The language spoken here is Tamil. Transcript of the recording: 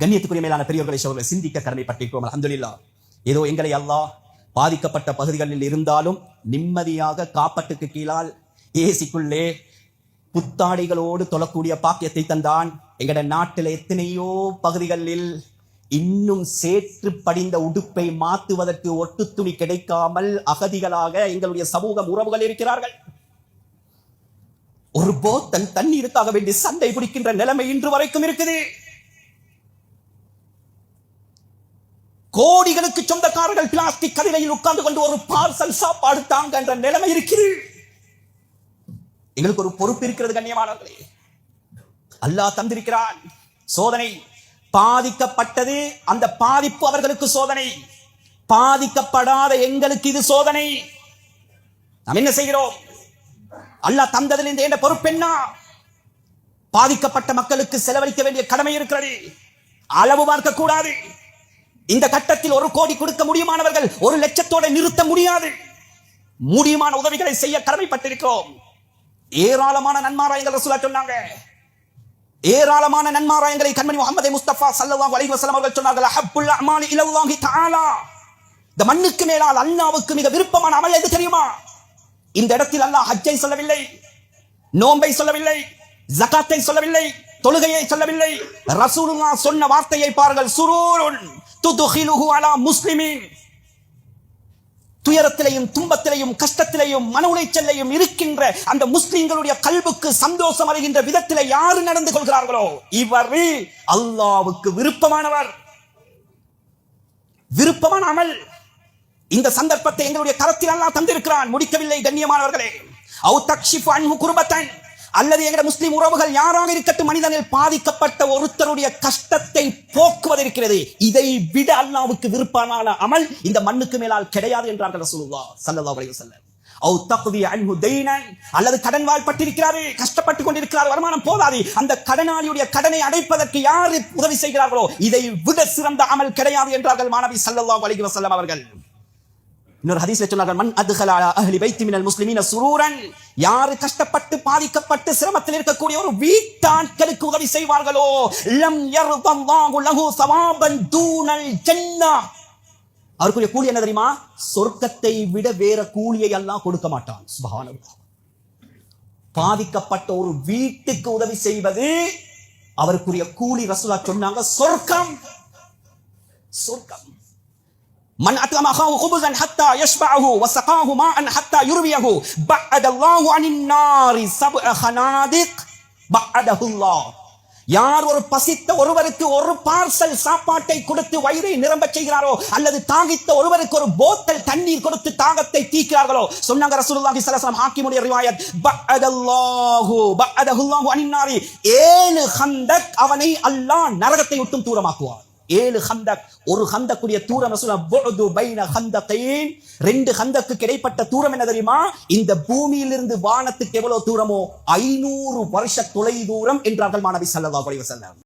கண்ணியத்துக்குரிய மேலான பெரியவர்களை சோழர்களை சிந்திக்க கடமைப்பட்டிருக்கிறோம். அல்ஹம்துலில்லாஹ். ஏதோ எங்களை அல்லாஹ் பாதிக்கப்பட்ட பகுதிகளில் இருந்தாலும் நிம்மதியாக காப்பட்டுக்கு கீழால் ஏசிக்குள்ளே புத்தாடைகளோடு தொழக்கூடிய பாக்கியத்தை தந்தான். எங்கட நாட்டில் எத்தனையோ பகுதிகளில் இன்னும் சேற்று படிந்த உடுப்பை மாத்துவதற்கு ஒட்டு துணி கிடைக்காமல் அகதிகளாக எங்களுடைய சமூக உறவுகள் இருக்கிறார்கள். ஒரு போத்தன் தண்ணீருக்காக வேண்டி சண்டை பிடிக்கின்ற நிலைமை இன்று வரைக்கும் இருக்குது. கோடிகளுக்கு சொந்தக்காரர்கள் பிளாஸ்டிக் கதிரையில் உட்கார்ந்து கொண்டு ஒரு பார்சல் சாப்பாடு தாங்க என்ற நிலைமை இருக்கிறது. எங்களுக்கு ஒரு பொறுப்பு இருக்கிறது கண்ணியமானவர்களே. அல்லாஹ் தந்திருக்கிறான். சோதனை. பாதிக்கப்பட்டது அந்த பாதிப்பு அவர்களுக்கு சோதனை. பாதிக்கப்படாத எங்களுக்கு இது சோதனை. நாம் என்ன செய்கிறோம்? அல்லாஹ் தந்ததில் இந்த என்ற பொறுப்பு என்ன? பாதிக்கப்பட்ட மக்களுக்கு செலவழிக்க வேண்டிய கடமை இருக்கிறது. அளவு பார்க்க கூடாது இந்த கட்டத்தில் ஒரு கோடி கொடுக்க முடியுமானவர்கள் ஒரு லட்சத்தோட நிறுத்த முடியாது. முடியுமான உதவிகளை செய்ய கடமைப்பட்டிருக்கிறோம். ஏராளமான நன்மாராயங்கள் ரசூலா சொன்னாங்க. ஏராளமான நன்மாராயங்களை கண்மணி முகமது முஸ்தபா சல்லல்லாஹு அலைஹி வஸல்லம் அவர்கள் சொன்னார்கள் அஹப்புல் அமாலி இலல்லாஹி தஆலா. இந்த மண்ணுக்கு மேலால் அல்லாவுக்கு மிக விருப்பமான அமல் எது தெரியுமா? இந்த இடத்தில் அல்லாஹ் ஹஜ்ஜை சொல்லவில்லை நோன்பை சொல்லவில்லை ஜகாத்தை சொல்லவில்லை தொழுகையை சொல்லவில்லை. ரசூலுல்லாஹ் சொன்ன வார்த்தையை பாருங்கள் சுரூருன். அலா முஸ்லிமின் துயரத்திலையும் துன்பத்திலையும் கஷ்டத்திலையும் மன உளைச்சலையும் இருக்கின்ற அந்த முஸ்லிம்களுடைய கல்வுக்கு சந்தோஷம் அடைகின்ற விதத்தில் யாரு நடந்து கொள்கிறார்களோ? இவர் அல்லாவுக்கு விருப்பமானவர். விருப்பமான அமல். இந்த சந்தர்ப்பத்தை எங்களுடைய கரத்தில் அல்லா தந்திருக்கிறான். முடிக்கவில்லை கண்ணியமானவர்களே. அவு தக்ஷிப் அல்லது எங்கட முஸ்லிம் உறவுகள் யாராக இருக்கட்டும் மனிதனில் பாதிக்கப்பட்ட ஒருத்தருடைய கஷ்டத்தை போக்குவதற்கிறது இதை விட அல்லாவுக்கு விருப்பமான அமல் இந்த மண்ணுக்கு மேலால் கிடையாது என்றார்கள் ரசூலுல்லாஹ் ஸல்லல்லாஹு அலைஹி அவு அல்லது கடன் வாழ்பட்டிருக்கிறார்கள் கஷ்டப்பட்டு கொண்டிருக்கிறார் வருமானம் போதாது அந்த கடனாளியுடைய கடனை அடைப்பதற்கு யார் உதவி செய்கிறார்களோ இதை விட சிறந்த அமல் கிடையாது என்றார்கள் மாணவி ஸல்லல்லாஹு அலைஹி வசல்லம் அவர்கள். இன்னொரு ஹதீஸ்ல சொன்னார்கள் மண் அத்கல அலா அஹ்லி பைத்தி மினல் முஸ்லிமீன சுரூரன். யாரு கஷ்டப்பட்டு பாதிக்கப்பட்டு சிரமத்தில் இருக்கக்கூடிய ஒரு வீட்டாட்களுக்கு உதவி செய்வார்களோ? லம் யர்தல்லாஹு லஹு சவாபன் தூனல் ஜன்னah அவருக்குரிய கூலி என்ன தெரியுமா? சொர்க்கத்தை விட வேற கூலியை எல்லாம் கொடுக்க மாட்டான். சுபஹானல்லாஹ். பாதிக்கப்பட்ட ஒரு வீட்டுக்கு உதவி செய்வது அவருக்குரிய கூலி ரசூலா சொன்னாங்க சொர்க்கம். சொர்க்கம். من أطعم أخاه خبزا حتى يشبعه وسقاه ماء حتى يرويه بعد الله عن النار سبع خنادق بعده الله யார் ஒரு பசித்த ஒருவருக்கு ஒரு பார்சல் சாப்பாட்டை கொடுத்து வயிறை நிரம்ப செய்கிறாரோ அல்லது தாகித்த ஒருவருக்கு ஒரு போத்தல் தண்ணீர் கொடுத்து தாகத்தை தீக்கிறார்களோ சொன்னாங்க ரசூலுல்லாஹி ஸல்லல்லாஹு அலைஹி வஸல்லம் ஹாக்கிமுடைய ரிவாயத் பஅதல்லாஹு பஅதஹுல்லாஹு அனின்னாரி ஏழு ஹந்தக் அவனை அல்லாஹ் நரகத்தை விட்டும் தூரமாக்குவார் ஏழு ஹந்தக் ஒரு ஹந்தக்குடைய தூரம் பொழுது பைன ஹந்தகைன் ரெண்டு ஹந்தக்கு இடைப்பட்ட தூரம் என்ன தெரியுமா? இந்த பூமியிலிருந்து வானத்துக்கு எவ்வளவு தூரமோ? ஐநூறு வருஷ தொலை தூரம் என்றார்கள் மாணவி ஸல்லல்லாஹு அலைஹி